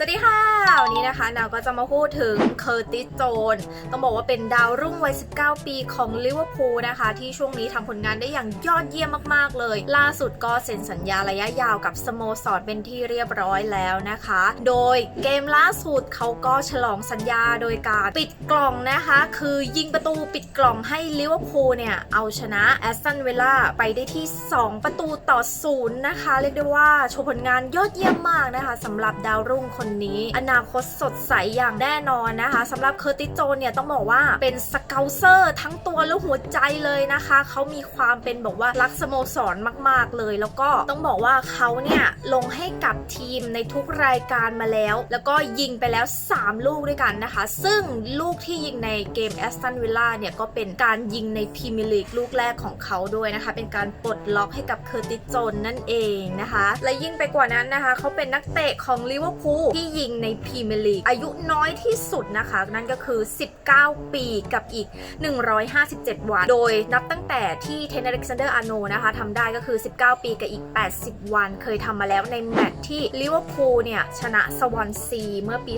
สวัสดีค่ะ วันนี้นะคะนาวก็จะมาพูดถึงเคอร์ติสโจนต้องบอกว่าเป็นดาวรุ่งวัย 19 ปีของลิเวอร์พูลนะคะ ที่ช่วงนี้ทำผลงานได้อย่างยอดเยี่ยมมากๆเลย ล่าสุดก็เซ็นสัญญาระยะยาวกับสโมสรเป็นที่เรียบร้อยแล้วนะคะ โดยเกมล่าสุดเขาก็ฉลองสัญญาโดยการปิดกล่องนะคะ คือยิงประตูปิดกล่องให้ลิเวอร์พูลเนี่ย เอาชนะแอสตันเวลล่าไปได้ที่ 2 ประตูต่อศูนย์นะคะ เรียกได้ว่าโชว์ผลงานยอดเยี่ยมมากนะคะสำหรับดาวรุ่งคนนี้ อนาคตสดใสอย่างแน่นอนนะคะสำหรับเคอร์ติสโจนเนี่ยต้องบอกว่าเป็นสเกลเซอร์ทั้งตัวและหัวใจเลยนะคะ เขามีความเป็นบอกว่ารักสโมสรมาก ๆ เลย แล้วก็ต้องบอกว่าเขาเนี่ยลงให้กับทีมในทุกรายการมาแล้ว แล้วก็ยิงไปแล้ว 3 ลูกด้วยกันนะคะ ซึ่งลูกที่ยิงในเกมแอสตันวิลล่าเนี่ยก็เป็นการยิงในพรีเมียร์ลีกลูกแรกของเขาด้วยนะคะ เป็นการปลดล็อกให้กับเคอร์ติสโจนนั่นเองนะคะ และยิ่งไปกว่านั้นนะคะ เขาเป็นนักเตะของลิเวอร์พูลที่ยิงในพรีเมียร์ลีกอายุน้อยที่สุดนะคะ นั่นก็คือ 19 ปีกับอีก 157 วัน โดยนับตั้งแต่ที่เทนอเล็กซานเดอร์อาโนนะคะทำได้ก็คือ 19 ปีกับอีก 80 วัน เคยทำมาแล้วในแมตช์ที่ลิเวอร์พูลเนี่ย ชนะสวอนซีเมื่อปี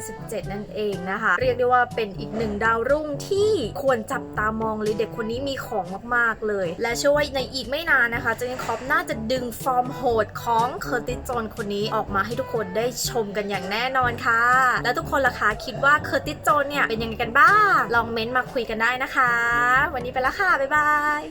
2017 นั่นเองนะคะ เรียกได้ว่าเป็นอีกหนึ่งดาวรุ่งที่ควรจับตามองเลยเด็กคนนี้มีของมาก ๆ เลย และเชื่อว่าในอีกไม่นานนะคะเจนคอปน่าจะดึงฟอร์มโหดของเคอร์ติสโจนคนนี้ออกมาให้ทุกคนได้ชมกันอย่างแน่นอนค่ะ แล้วทุกคนล่ะคะคิดว่าเคอร์ติสโจนเนี่ยเป็นยังไงกันบ้าง ลองเม้นต์มาคุยกันได้นะคะ วันนี้ไปแล้วค่ะ บ๊ายบาย